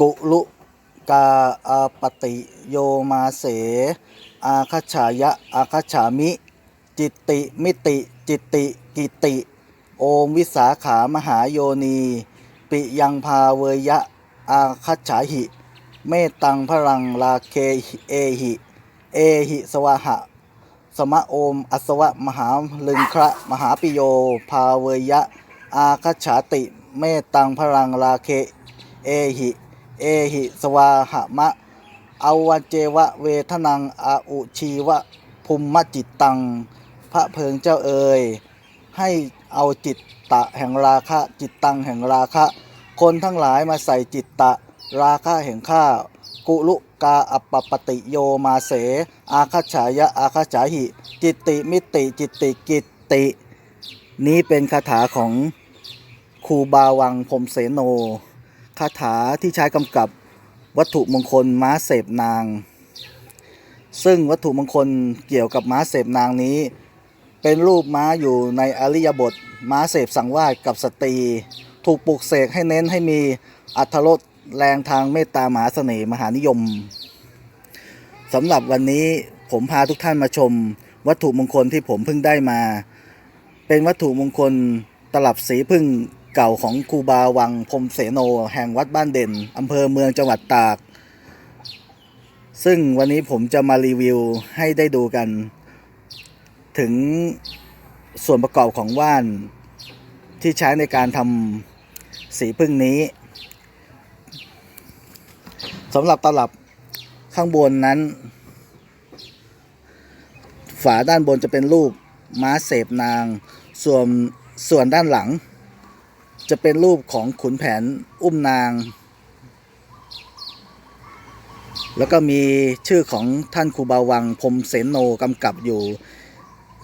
กุลุกาอาปติโยมาเส อาคัจฉายะอาคัจฉามิ จิตติมิติ จิตติกิติ โอมวิสาขามหาโยนี ปิยังพาเวยะ อาคัจฉาหิ เมตังพลังลาเคเอหิ เอหิสวะหะ สมะโอมอัสวะมหาลึงคระมหาปิโยภาเวยะ อาคัจฉาติ เมตตังพลังลาเคเอหิ เอหิสวาหะมะอวัจเจวะเวทนังอาอุชีวะภูมิจิตตัง พระเพิงเจ้าเอ่ยให้เอาจิตตะแห่งราคะจิตตังแห่งราคะ คนทั้งหลายมาใส่จิตตะ ราคะแห่งข้ากุลุกาอัปปปติโยมาเส อาคัจฉายะอาคัจฉาหิ จิตติมิติจิตติกิตติ นี้เป็นคาถาของครูบาวังพรมเสโน คาถาที่ใช้กำกับวัตถุมงคลม้าเสพนาง ซึ่งวัตถุมงคลเกี่ยวกับม้าเสพนางนี้ เป็นรูปม้าอยู่ในอริยบท ม้าเสพสังวาสกับสตรี ถูกปลุกเสกให้เน้นให้มีอัธรสแรงทางเมตตามหาเสน่ห์มหานิยมสำหรับวันนี้ผมพาทุกท่านมาชม วัตถุมงคลที่ผมเพิ่งได้มา เป็นวัตถุมงคลตลับสีพึ่ง เก่าของครูบาวังพรมเสโนแห่งวัดบ้านเด่นอำเภอเมืองจังหวัดตาก ซึ่งวันนี้ผมจะมารีวิวให้ได้ดูกัน ถึงส่วนประกอบของว่านที่ใช้ในการทำสีพึ่งนี้สำหรับตลับข้างบนนั้น ฝาด้านบนจะเป็นรูปม้าเสพนาง ส่วนส่วนด้านหลัง จะเป็นรูปของขุนแผนอุ้มนาง แล้วก็มีชื่อของท่านครูบาวังพรมเสนโนกำกับอยู่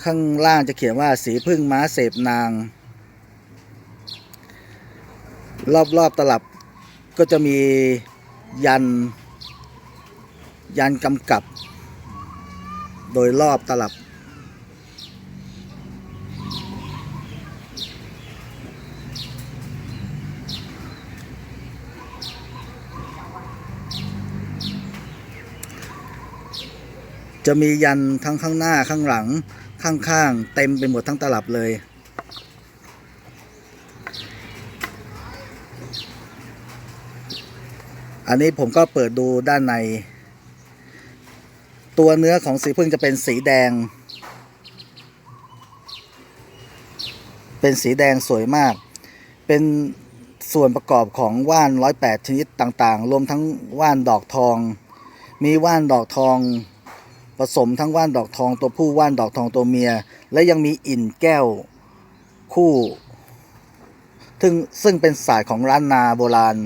ข้างล่างจะเขียนว่าสีพึ่งม้าเสพนาง รอบๆตลับก็จะมียัน ยันกำกับ โดยรอบตลับ จะมียันทั้งข้างหน้าข้างหลังข้างๆ เต็มไปหมดทั้งตลับเลย อันนี้ผมก็เปิดดูด้านใน ตัวเนื้อของสีพึ่งจะเป็นสีแดง เป็นสีแดงสวยมาก เป็นส่วนประกอบของว่านร้อยแปดชนิดต่างๆ รวมทั้งว่านดอกทอง มีว่านดอกทอง ผสมทั้งว่านดอกทองตัวผู้ว่านดอกทองตัวเมีย และยังมีอิ่นแก้วคู่ ซึ่งซึ่งเป็นสายของร้านนาโบราณ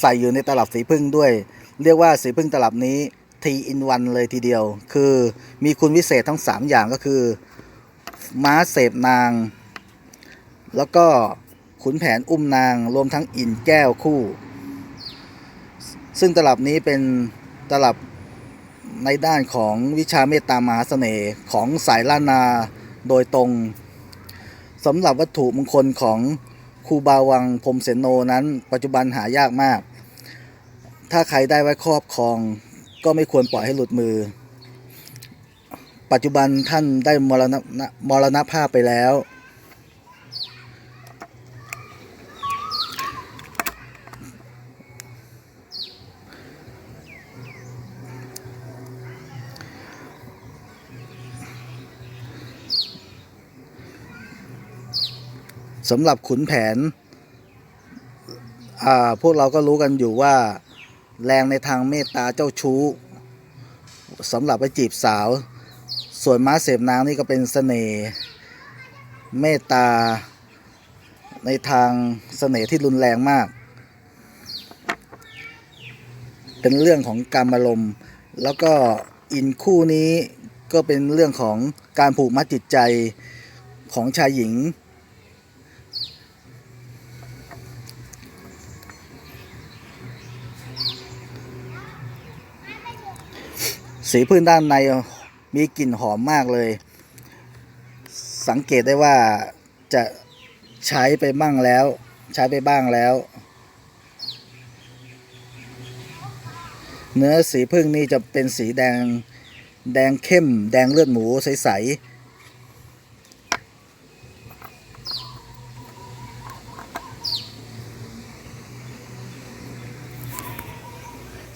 ใส่อยู่ในตลับสีพึ่งด้วย เรียกว่าสีพึ่งตลับนี้ทีอินวันเลยทีเดียว คือมีคุณวิเศษทั้ง 3 อย่างก็คือ ม้าเสพนาง แล้วก็ขุนแผนอุ้มนางรวมทั้งอิ่นแก้วคู่ ซึ่งตลับนี้เป็นตลับ ในด้านของวิชาเมตตามหาเสน่ห์ของสายล้านนาโดยตรงสำหรับวัตถุมงคลของครูบาวังพรมเสนโนนั้น ปัจจุบันหายากมาก ถ้าใครได้ไว้ครอบครอง ก็ไม่ควรปล่อยให้หลุดมือ ปัจจุบันท่านได้มรณะมรณภาพไปแล้ว สำหรับขุนแผน พวกเราก็รู้กันอยู่ว่า แรงในทางเมตตาเจ้าชู้สำหรับไปจีบสาว ส่วนม้าเสพนางนี่ก็เป็นเสน่ห์เมตตา ในทางเสน่ห์ที่รุนแรงมาก เป็นเรื่องของการอารมณ์ แล้วก็อินคู่นี้ก็เป็นเรื่องของการผูกมัดจิตใจของชายหญิง สีพื้นด้านในมีกลิ่นหอมมากเลย สังเกตได้ว่าจะใช้ไปบ้างแล้ว ใช้ไปบ้างแล้ว เนื้อสีพึ่งนี่จะเป็นสีแดงแดงเข้ม แดงเลือดหมูใสๆ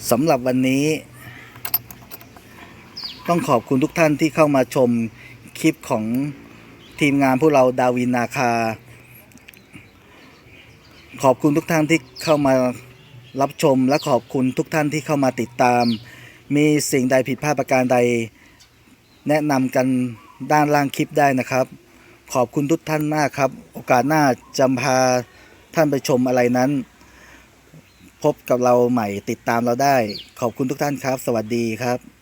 สำหรับวันนี้ ต้องขอบคุณทุกท่านที่เข้ามาชมคลิปของทีมงานพวกเราดาวินนาคา ขอบคุณทุกท่านที่เข้ามารับชมและขอบคุณทุกท่านที่เข้ามาติดตาม มีสิ่งใดผิดพลาดประการใด แนะนำกันด้านล่างคลิปได้นะครับ ขอบคุณทุกท่านมากครับ โอกาสหน้าจะพาท่านไปชมอะไรนั้น พบกับเราใหม่ติดตามเราได้ ขอบคุณทุกท่านครับ สวัสดีครับ